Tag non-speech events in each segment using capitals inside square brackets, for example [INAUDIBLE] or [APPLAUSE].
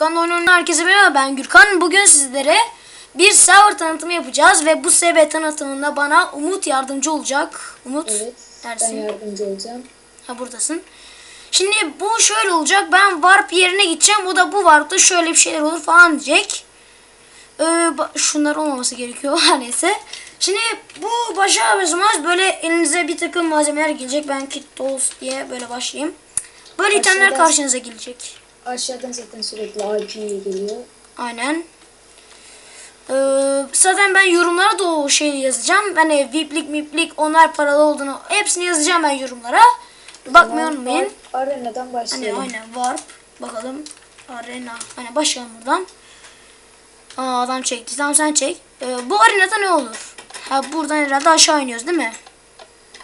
Gürkan oyununun herkese merhaba ben Gürkan. Bugün sizlere bir server tanıtımı yapacağız ve bu server tanıtımında bana Umut yardımcı olacak. Umut Evet. Ben neredesin? yardımcı olacağım. Ha buradasın. Şimdi bu şöyle olacak. Ben warp yerine gideceğim. O da bu warp'ta şöyle bir şeyler olur falan diyecek. Ee, şunlar olmaması gerekiyor. [LAUGHS] Neyse. Şimdi bu başarımız böyle elinize bir takım malzemeler gelecek. Ben kit tools diye böyle başlayayım. Böyle itemler Aşağıdan- karşınıza gelecek. Aşağıdan zaten sürekli IP geliyor. Aynen. Ee, zaten ben yorumlara da o şeyi yazacağım. Hani VIP'lik miplik onlar paralı olduğunu hepsini yazacağım ben yorumlara. Bakmayı unutmayın. Arena'dan Hani başlayalım. aynen warp. Bakalım. Arena. Hani başlayalım buradan. Aa adam çekti. Tamam sen çek. Ee, bu arenada ne olur? Ha buradan herhalde aşağı iniyoruz değil mi?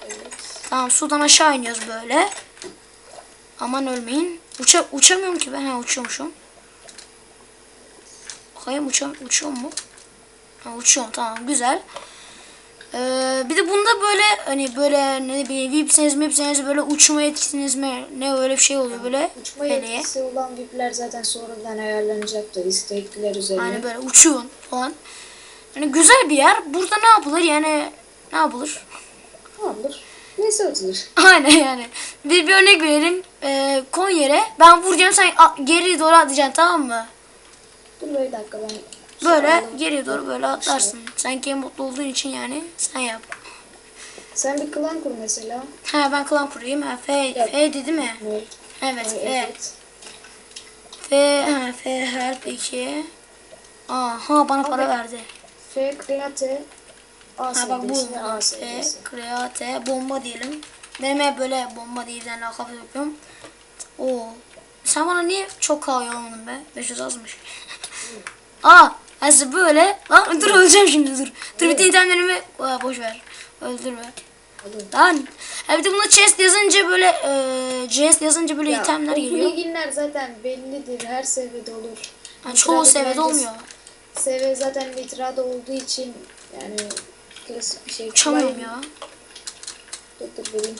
Evet. Tamam sudan aşağı iniyoruz böyle. Aman ölmeyin. Uça, uçamıyorum ki ben. Ha uçuyormuşum. Bakayım uçam, uçuyor mu? Ha uçuyorum tamam güzel. Ee, bir de bunda böyle hani böyle ne bileyim VIP'seniz mipseniz böyle uçma yetkisiniz mi? Ne öyle bir şey oluyor böyle. Uçma yetkisi olan VIP'ler zaten sonradan ayarlanacaktır istekliler üzerine. Yani böyle uçuyorsun falan. Yani güzel bir yer. Burada ne yapılır yani ne yapılır? Tamamdır. Neyse atılır. [LAUGHS] Aynen yani. Bir, bir örnek verelim. Ee, kon yere. Ben vuracağım sen geriye doğru atacaksın tamam mı? Dur bir dakika ben. Böyle geriye doğru böyle atlarsın. Sen en mutlu olduğun için yani sen yap. Sen bir klan kur mesela. Ha ben klan kurayım. Ha, F, Yap. F dedi mi? Evet. Evet F. Evet. F, ha, F harf 2. Aa, ha bana para Abi. verdi. F kreate A Ha bak bu. F, kreate, bomba diyelim. Benim böyle bomba diye bir tane lakap yapıyorum. Oo. Sen bana niye çok kahve olmadın be? 500 azmış. [LAUGHS] Aa, aslında böyle. Lan dur öleceğim şimdi dur. Dur bir de itemlerimi Aa, boş ver. Öldürme. Lan. Ha bir de bunda chest yazınca böyle e, chest yazınca böyle Ya, itemler geliyor. pluginler zaten bellidir. Her seviyede olur. Ha, çoğu seviyede olmuyor. Seviye zaten Nitra'da olduğu için yani klasik bir şey. Uçamıyorum Kolay- ya. Dur dur vereyim.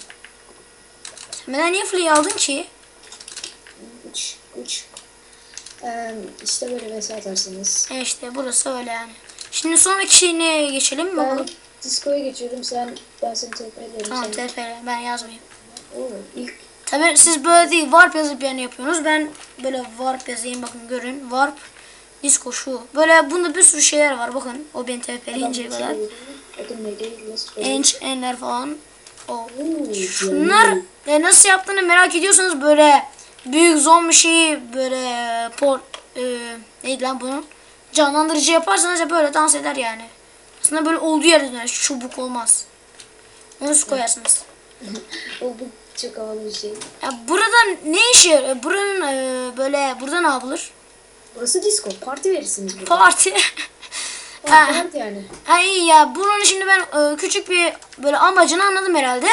Benden niye fly aldın ki? Uç uç. Ee, işte böyle vs atarsınız. E işte burası öyle yani. Şimdi sonraki şeyine geçelim mi Ben? Disco'ya geçiyorum. Sen ben seni tekrar ederim. Tamam. TFR ben yazmayayım. Oo, ilk Tabii siz böyle değil warp yazıp yani yapıyorsunuz. Ben böyle warp yazayım bakın görün. Warp disco şu. Böyle bunda bir sürü şeyler var bakın. O beni TF'leyince kadar. Ench, enler falan. Şunlar e, nasıl yaptığını merak ediyorsanız böyle büyük zombi şeyi böyle por e, neydi lan bunu canlandırıcı yaparsanız ya böyle dans eder yani. Aslında böyle olduğu yerde döner. Çubuk olmaz. Onu siz koyarsınız. [LAUGHS] O bu çok havalı bir şey. Ya burada ne işe yarıyor? Buranın e, böyle burada ne yapılır? Burası disco. Parti verirsiniz burada. Parti. [LAUGHS] Ha, parti yani. iyi ya. Bunun şimdi ben e, küçük bir böyle amacını anladım herhalde.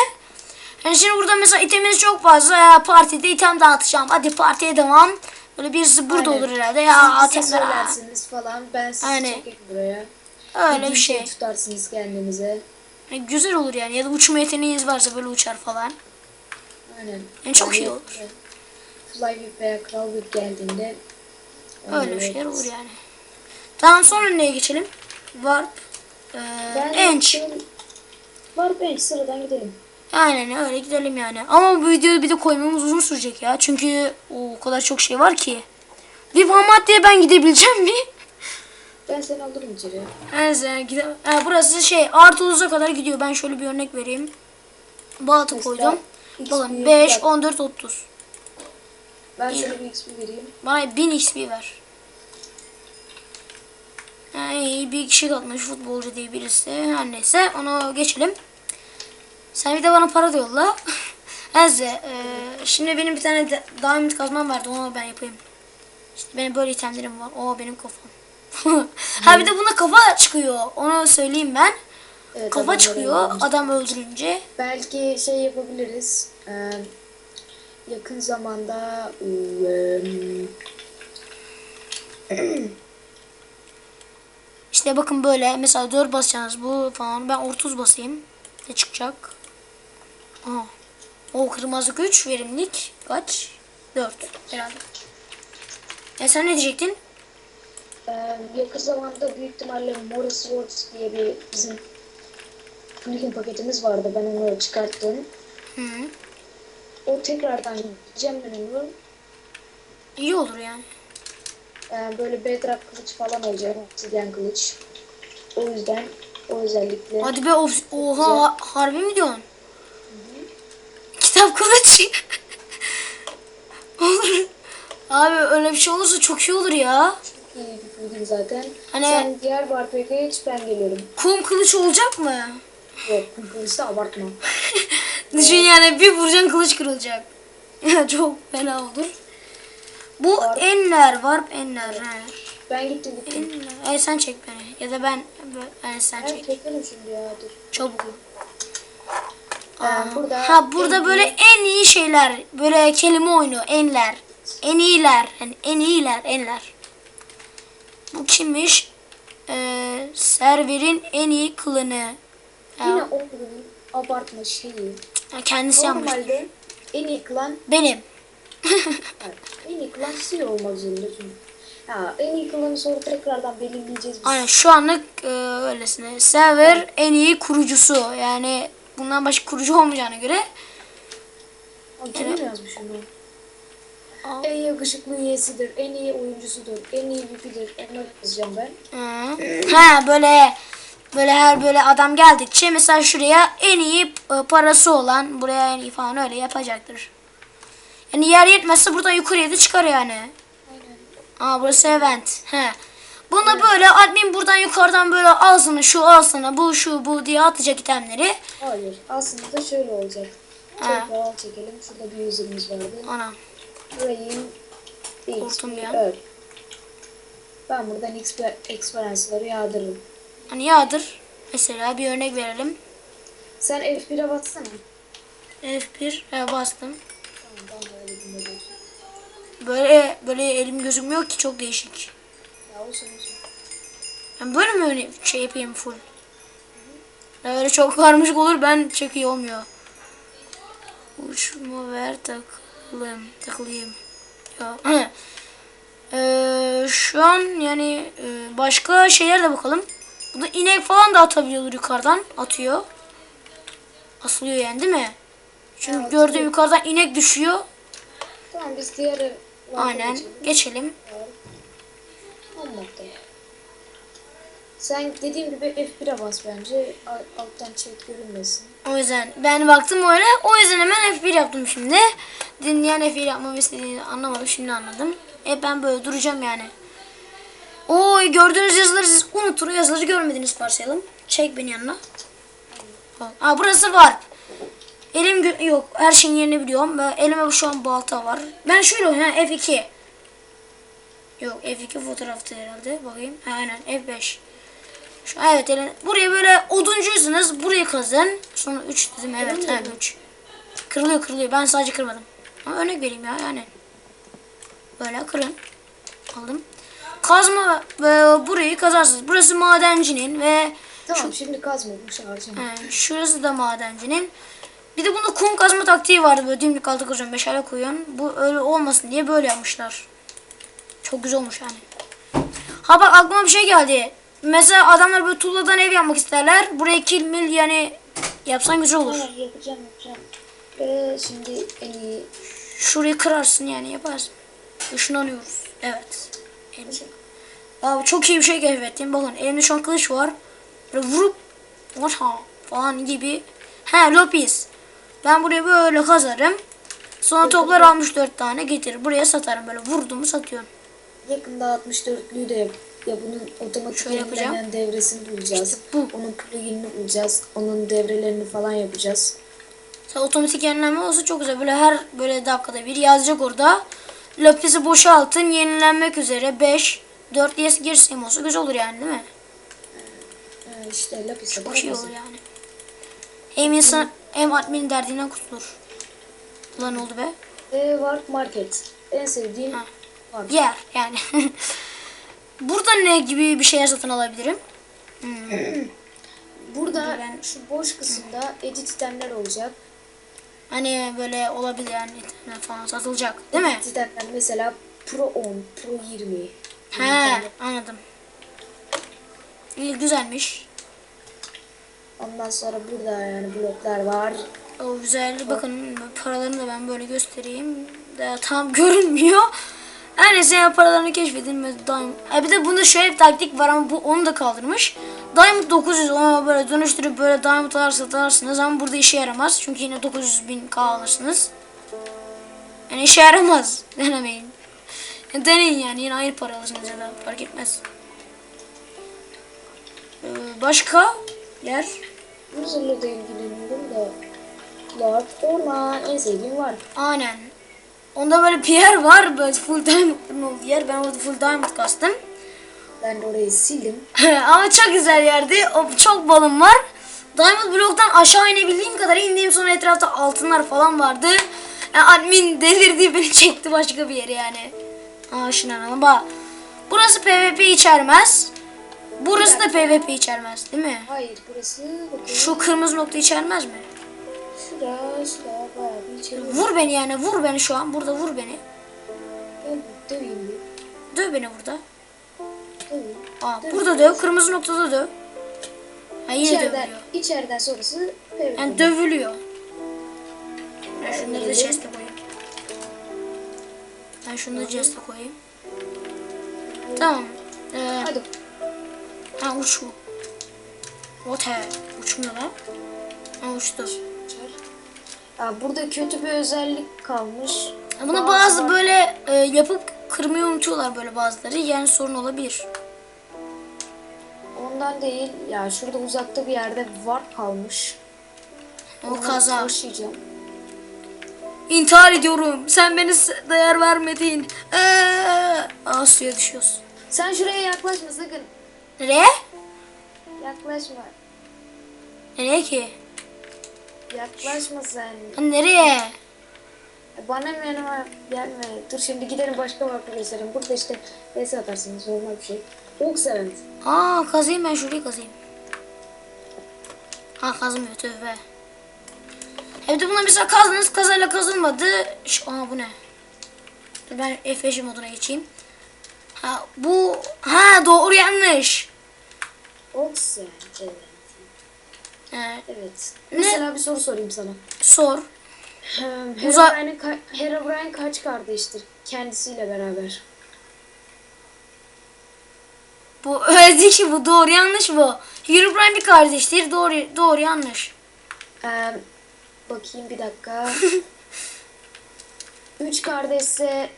Yani şimdi burada mesela iteminiz çok fazla. Ya partide item dağıtacağım. Hadi partiye devam. Böyle birisi burada Aynen. olur herhalde. Ya Siz atemler. söylersiniz falan. Ben sizi Aynen. çekeyim buraya. Öyle bir DJ şey. tutarsınız kendinize. Yani güzel olur yani. Ya da uçma yeteneğiniz varsa böyle uçar falan. Aynen. Yani çok iyi olur. e, Fly Whip veya Kral Whip geldiğinde Öyle bir şeyler olur yani. Tamam sonra neye geçelim? Warp. Ee, Ben Ench. Var bench sıradan gidelim. Aynen öyle gidelim yani. Ama bu videoyu bir de koymamız uzun sürecek ya. Çünkü o kadar çok şey var ki. Bir Muhammed diye ben gidebileceğim mi? Ben seni alırım içeri. Neyse gide ha, burası şey artı 30'a kadar gidiyor. Ben şöyle bir örnek vereyim. Balatı koydum. Bakın 5, bak, 14, 30. Ben şöyle bir XP vereyim. Bana 1000 XP ver. İyi bir kişi katmış futbolcu diye birisi. Her neyse onu geçelim. Sen bir de bana para da yolla. [LAUGHS] Neyse e, şimdi benim bir tane de, diamond kazmam vardı onu ben yapayım. İşte benim böyle itemlerim var. O benim kafam. [LAUGHS] ha bir de buna kafa çıkıyor. Onu söyleyeyim ben. Evet, Kafa çıkıyor öldürmüş. adam öldürünce. Belki şey yapabiliriz. Ee, yakın zamanda ıı, [CLEARS THROAT] [CLEARS THROAT] İşte bakın böyle mesela 4 basacaksınız bu falan. Ben 30 basayım. Ne çıkacak? Aha. O kırmızı güç verimlilik kaç? 4 herhalde. E sen ne diyecektin? Ee, yakın zamanda büyük ihtimalle Morris Swords diye bir bizim plugin paketimiz vardı. Ben onu çıkarttım. Hı. O tekrardan gideceğim ben onu. İyi olur yani. Ee, böyle Bedrock kılıç falan olacak. Obsidian kılıç. O yüzden o özellikle. Hadi be of- oha ha- harbi mi diyorsun? Kitap kılıç. [LAUGHS] olur. Abi öyle bir şey olursa çok iyi olur ya. iyi bir plugin zaten. Hani- Sen diğer Warpack'e geç ben geliyorum. Kum kılıç olacak mı? Yok bu kılıçta abartma. [LAUGHS] Düşün yani bir vuracaksın kılıç kırılacak. [LAUGHS] çok fena olur. Bu Var. enler var. Enler. he. Ben gittim gittim. Enler. Ay sen çek beni. Ya da ben, ben sen Ben çek. çekelim şimdi ya dur. Çabuk. Burada Ha burada en böyle iyi- en iyi şeyler. Böyle kelime oyunu. Enler. En iyiler. Yani en iyiler. Enler. Bu kimmiş? Ee, serverin en iyi kılını. Yine o abartma şeyi. kendisi yapmış. Normalde en iyi klan Benim. Evet, [LAUGHS] en iyi klan olmak zorunda çünkü. Ha, en iyi klanı sonra tekrardan belirleyeceğiz biz. Aynen şu anlık e, öylesine. Server en iyi kurucusu. Yani bundan başka kurucu olmayacağına göre. Aa, Kim yazmış onu? Aa. En yakışıklı üyesidir, en iyi oyuncusudur, en iyi VP'dir. Onları yazacağım ben. Hı. Ha böyle böyle her böyle adam geldikçe mesela şuraya en iyi e, parası olan buraya en iyi falan öyle yapacaktır. Yani yer yetmezse buradan yukarıya da çıkar yani. Aynen. Aa burası event. He. Bunda böyle admin buradan yukarıdan böyle ağzını şu ağzına bu şu bu diye atacak itemleri. Hayır, aslında şöyle olacak. Ha. Doğal çekelim. Şurada bir user'ımız vardı. Ana. Burayı Korktum ya. Evet. Ben buradan exper- experience'ları yağdırırım. Hani yağdır. Mesela bir örnek verelim. Sen F1'e baksana. F1 he, bastım. Tamam, ben de öyle dinledim. Böyle böyle elim gözükmüyor ki çok değişik. Ya olsun olsun. Ben böyle mi öyle şey yapayım full? Öyle çok karmaşık olur ben çok iyi olmuyor. Uçma ver takılayım. Takılayım. Ya. [CLEARS THROAT] Ee, şu an yani başka şeyler de bakalım. Burada inek falan da atabiliyordur yukarıdan. Atıyor. Asılıyor yani değil mi? Çünkü Evet, gördüğüm atıyor. yukarıdan inek düşüyor. Tamam biz diğer Aynen. Geçelim. Olmadı. Sen dediğim gibi F1'e bas bence. Al- Alttan çek görünmesin. O yüzden ben baktım öyle. O yüzden hemen F1 yaptım şimdi. Dinleyen F1 yapmamı istediğini anlamadım. Şimdi anladım. E ben böyle duracağım yani. Oy gördüğünüz yazıları siz unutun. O yazıları görmediniz varsayalım. Çek beni yanına. Aa burası var. Elim yok. Her şeyin yerini biliyorum. Ben, elime şu an balta var. Ben şöyle oynuyorum. F2. Yok F2 fotoğraftı herhalde. Bakayım. Ha, aynen F5. Şu, evet elin. Buraya böyle oduncuysanız burayı kazın. Sonra 3 dedim evet. Evet 3. Kırılıyor kırılıyor. Ben sadece kırmadım. Ama örnek vereyim ya yani. Böyle kırın. Aldım. Kazma ve burayı kazarsınız. Burası madencinin ve Tamam şimdi kazmamış harcama. He, şurası da madencinin. Bir de bunda kum kazma taktiği vardı. Böyle dimdik altı kazıyorsun, meşale koyuyorsun. Bu öyle olmasın diye böyle yapmışlar. Çok güzel olmuş yani. Ha bak aklıma bir şey geldi. Mesela adamlar böyle tuğladan ev yapmak isterler. Buraya kilmil yani yapsan güzel olur. Tamam yapacağım yapacağım. Ee, şimdi en iyi Şurayı kırarsın yani yaparsın. Işınlanıyoruz. Evet. Elim. Abi çok iyi bir şey keşfettim. Bakın elimde şu an kılıç var. Böyle vurup Oha falan gibi. He lopis. Ben buraya böyle kazarım. Sonra toplar almış dört tane getir. Buraya satarım böyle vurduğumu satıyorum. yakında 64'lüyü de yap. Ya bunun otomatik Şöyle yapacağım. yenilenen devresini bulacağız. İşte bu. Onun pluginini bulacağız. Onun devrelerini falan yapacağız. Sen otomatik yenilenme olsa çok güzel. Böyle her böyle dakikada bir yazacak orada. Lapisi boşaltın yenilenmek üzere 5 4 diye girsin olsa güzel olur yani değil mi? Ee, işte lapise Çok iyi olur yani. Hem insan hem admin derdinden kurtulur. Ulan oldu be. Ve Warp Market. En sevdiğim Ha. Warp. Yer yani. [LAUGHS] Burada ne gibi bir şeyler satın alabilirim? Burada Ben- şu boş kısımda edit itemler olacak. Hani böyle olabilir yani internet falan satılacak değil mi? Edit itemler mesela Pro 10, Pro 20. He anladım. İyi güzelmiş. Ondan sonra burada yani bloklar var. O güzel. Bakın paralarını da ben böyle göstereyim. Daha tam [LAUGHS] görünmüyor. Her neyse ya paralarını keşfedin Diamond. E bir de bunda şöyle bir taktik var ama bu onu da kaldırmış. Diamond 900 ona böyle dönüştürüp böyle Diamond'lar satarsınız ama burada işe yaramaz. Çünkü yine 900 bin K alırsınız. Yani işe yaramaz. [LAUGHS] Denemeyin. Deneyin yani yine aynı para alırsınız ya da fark etmez. Ee, başka yer? Muzurla da ilgileniyorum da. Lord Orman en sevdiğim var. Aynen. Onda böyle bir yer var. Böyle full diamond'ın olduğu yer. Ben orada full diamond kastım. Ben de orayı sildim. [LAUGHS] Ama çok güzel yerdi. O çok balım var. Diamond bloktan aşağı inebildiğim kadar indiğim sonra etrafta altınlar falan vardı. Yani admin delirdi beni çekti başka bir yere yani. Aa şuna bak. Burası PvP içermez. Burası da PvP içermez değil mi? Hayır burası bakın. Şu kırmızı nokta içermez mi? Şura, şura bayağı bir içeri. Vur beni yani vur beni şu an. Burada vur beni. Ben döveyim bir. Döv beni burada. Döveyim. Aa, burada döv. Kırmızı noktada döv. Ha yine İçeriden, dövülüyor. içeriden sonrası pevrim. Yani dövülüyor. Ben şunları da chest'e koyayım. Ben şunları chest'e koyayım. Tamam. Ee, Hadi. Ha uçu. Ote. Uçum ne lan? Ha uçtu. Aa, burada kötü bir özellik kalmış. Ya Bunu bazı böyle e, yapıp kırmayı unutuyorlar böyle bazıları. Yani sorun olabilir. Ondan değil. Ya şurada uzakta bir yerde var kalmış. O Onu kaza. taşıyacağım. İntihar ediyorum. Sen beni değer vermedin. Ee, aa suya düşüyoruz. Sen şuraya yaklaşma sakın. Nereye? Yaklaşma. Nereye ki? Yaklaşma sen. Ha, Nereye? Bana mı yanıma gelme. Dur şimdi gidelim başka farklı gösterelim. Burada işte vs atarsınız normal bir şey. Ok seven. Aa kazayım ben şurayı kazayım. Ha kazmıyor tövbe. Hem de buna mesela kazdınız kazayla kazılmadı. Ş Aa bu ne? Dur ben F5 moduna geçeyim. Ha bu ha doğru yanlış. Ok seven. Evet. He, Evet. Ne? Mesela bir soru sorayım sana. sor. Herobrine, ka- Herobrine kaç kardeştir? Kendisiyle beraber. Bu [LAUGHS] öyle ki bu doğru yanlış bu. Herobrine bir kardeştir. Doğru doğru yanlış. Ee, bakayım bir dakika. [LAUGHS] Üç kardeşse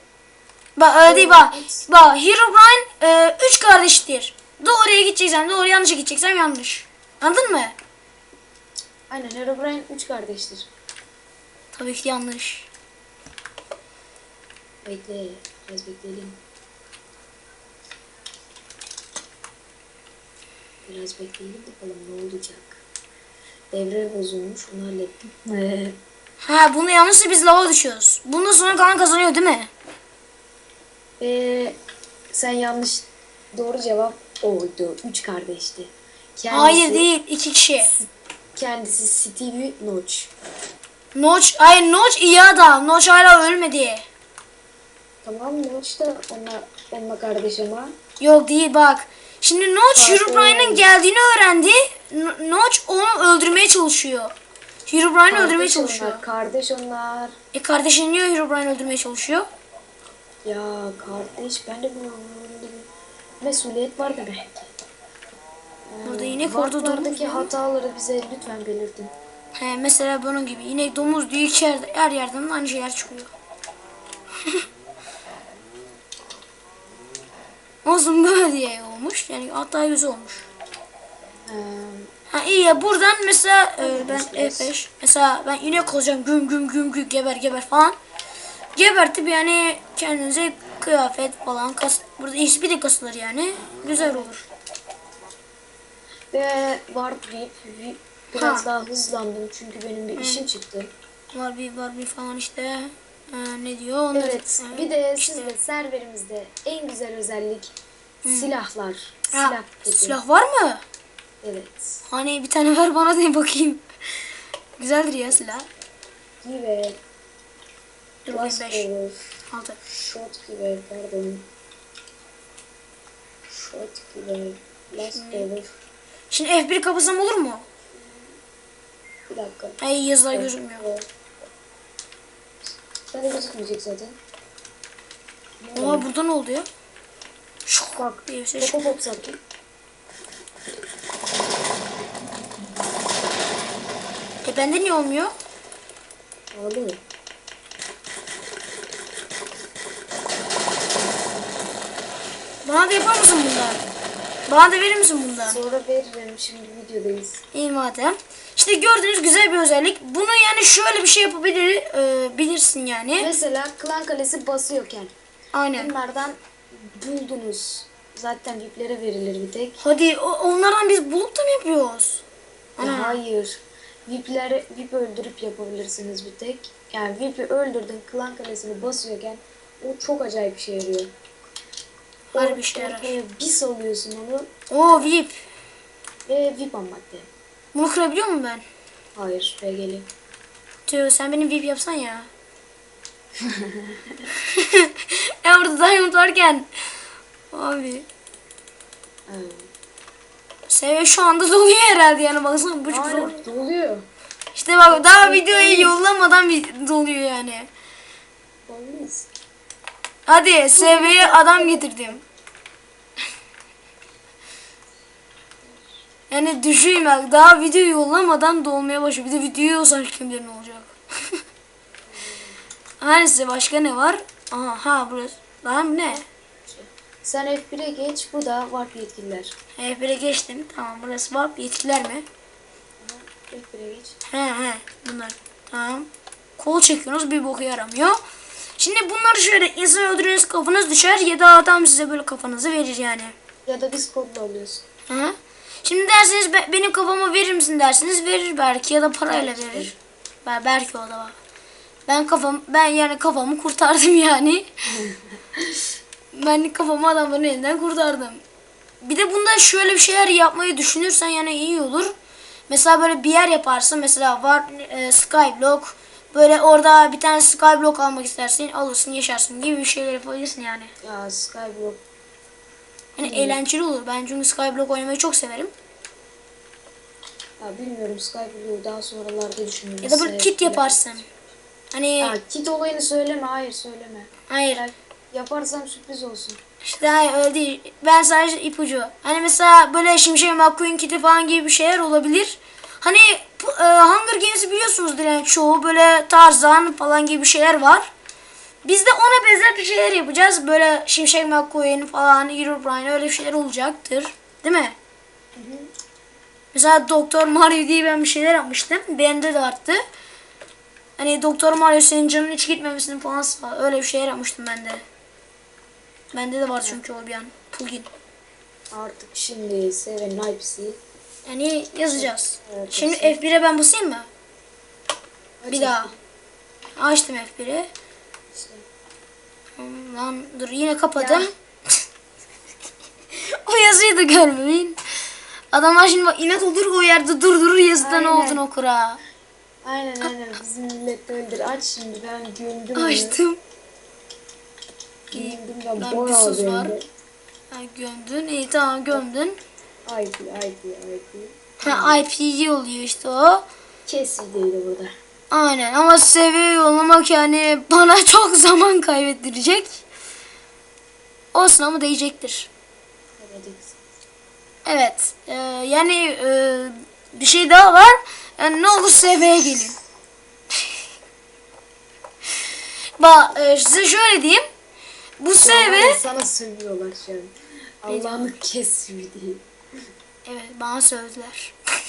Bak öyle değil bak. Bak Herobrine e, üç kardeştir. Doğruya gideceksen doğru yanlışa gideceksen yanlış. Anladın mı? aynen Herobrine üç kardeştir. Tabii ki yanlış. Bekle. Biraz bekleyelim. Biraz bekleyelim bakalım ne olacak. Devre bozulmuş onu hallettim. [LAUGHS] Ha bunu yanlışsa biz lava düşüyoruz. Bundan sonra Kaan kazanıyor değil mi? Ee, sen yanlış doğru cevap oydu. Üç kardeşti. Kendisi, Hayır değil iki kişi. Kendisi Stevie Notch. Notch, hayır Notch iyi adam. Notch hala ölmedi. Tamam Notch da onunla, onunla kardeş ama. Yok değil bak. Şimdi Notch Bak, Herobrine'in evet. geldiğini öğrendi. N- Notch onu öldürmeye çalışıyor. Herobrine'i öldürmeye Kardeş çalışıyor. Onlar, kardeş onlar. E kardeşin niye Herobrine öldürmeye çalışıyor? Ya kardeş ben de bilmiyorum. Mesuliyet var demek ki. Burada orada domuz. Varplardaki hataları bize lütfen belirtin. He, mesela bunun gibi inek domuz diyor iki yerde, her yerden aynı şeyler çıkıyor. [LAUGHS] Olsun böyle diye olmuş. Yani hatta güzel olmuş. Ee, Ha iyi ya buradan mesela e, ben Evet. F5 mesela ben inek olacağım güm güm güm güm geber geber falan. Gebertip yani kendinize kıyafet falan kas burada XP de kasılır yani. Güzel olur. ve. Whip- Biraz Ha. daha hızlandım çünkü benim bir işim çıktı. Var bir falan işte. E, ne diyor? Onları, Evet. e, Bir de işte. sizde serverimizde en güzel özellik silahlar. Ha, Silah silah var mı? Evet. Hani bir tane [LAUGHS] ver bana diye bakayım. Güzeldir ya silah. Gibi. Dur beş. Crossbow. Altı. Shot gibi pardon. Shot gibi. Last over. Şimdi F1 kapasam olur mu? Bir dakika. Ay yazılar gözükmüyor. Evet. Sana gözükmeyecek zaten. Oha burada ne oldu ya? Şok Bak. bir ses. Popo pop sattım. E bende niye olmuyor? Ağlıyor. Bana da yapar mısın bundan? Bana da verir misin bundan? Sonra veririm. Şimdi videodayız. İyi madem. İşte gördüğünüz güzel bir özellik. Bunu yani şöyle bir şey yapabilir, e, bilirsin yani. Mesela klan kalesi basıyorken Aynen. bunlardan buldunuz. Zaten VIP'lere verilir bir tek. Hadi o- onlardan biz bulup da mı yapıyoruz? Ya Ana. hayır. VIP'leri VIP öldürüp yapabilirsiniz bir tek. Yani VIP'i öldürdün klan kalesini basıyorken o çok acayip bir şey yarıyor. Harbi işe yarar. Ortaya bir salıyorsun onu Oo VIP. ve VIP ham madde. Bunu kırabiliyor muyum ben? Hayır PG'li. Tüh sen benim VIP yapsan ya. [LAUGHS] ya orada diamond varken. Abi. Evet. Seviye şu anda doluyor herhalde yani baksana bu çok zor. Aynen doluyor. İşte bak daha videoyu yollamadan bir doluyor yani. Dolmaz. Hadi seviyeye adam getirdim. Yani düşeyim bak daha video yollamadan dolmaya başlıyor. Bir de videoyu yolsan kim bilir ne olacak. [LAUGHS] Her size başka ne var? Aha ha burası. Lan ne? Sen F1'e geç bu da warp yetkililer. F1'e geçtim. Tamam burası var. Yetkiler mi? F1'e geç. He he bunlar. Tamam. Kol çekiyorsunuz bir boku yaramıyor. Şimdi bunları şöyle insan öldürüyorsunuz kafanız düşer ya da adam size böyle kafanızı verir yani. Ya da biz kodla alıyorsun. Hı. Şimdi derseniz "Be- benim kafama verir misin derseniz verir belki ya da parayla Belki. verir. Ben belki o da var. Ben kafam ben yani kafamı kurtardım yani. [LAUGHS] ben kafamı adamların elinden kurtardım. Bir de bunda şöyle bir şeyler yapmayı düşünürsen yani iyi olur. Mesela böyle bir yer yaparsın. Mesela var e, Skyblock. Böyle orada bir tane Skyblock almak istersin. Alırsın yaşarsın gibi bir şeyler yapabilirsin yani. Ya Skyblock. Yani eğlenceli olur. Ben çünkü Skyblock oynamayı çok severim. Ya bilmiyorum Skyblock'u daha sonralarda düşünüyorum. Ya da böyle kit yaparsın. Hani Ya kit olayını söyleme. Hayır söyleme. hayır. Ya, yaparsam sürpriz olsun. İşte hayır öyle değil. Ben sadece ipucu. Hani mesela böyle Şimşek McQueen kiti falan gibi bir şeyler olabilir. Hani e, Hunger Games'i biliyorsunuzdur yani çoğu böyle Tarzan falan gibi bir şeyler var. Biz de ona benzer bir şeyler yapacağız. Böyle Şimşek McQueen falan, Herobrine öyle bir şeyler olacaktır. Değil mi? Mesela Doktor Mario diye ben bir şeyler yapmıştım. Bende de arttı. Hani Doktor Mario senin canın hiç gitmemesini falan. Öyle bir şeyler yapmıştım ben de. Bende de var çünkü o bir an. Plugin. Artık şimdi Seven Knifes'i Yani yazacağız. Evet, Şimdi yazayım. F1'e ben basayım mı? Bir Açın. daha. Açtım F1'i. Lan dur yine kapadım. [LAUGHS] o yazıyı da görmeyin. Adamlar şimdi bak inat olur o yerde durdurur yazıda ne olduğunu okur ha. Aynen aynen bizim millet böyledir. Aç şimdi ben gömdüm onu. Açtım. Gömdüm ben Lan bir sus var. Ha, gömdün. İyi tamam gömdün. IP IP IP. Ha, IPG oluyor işte o. Kesildiydi burada. Aynen ama seviye yollamak yani bana [LAUGHS] çok zaman kaybettirecek. Olsun ama değecektir. Evet. Evet. e, yani e, bir şey daha var. Yani ne olur seviyeye gelin. [LAUGHS] Bak e, size şöyle diyeyim. Bu seviye Sana sövüyorlar şu an. Allah'ını kes diye. evet bana sövdüler. [LAUGHS]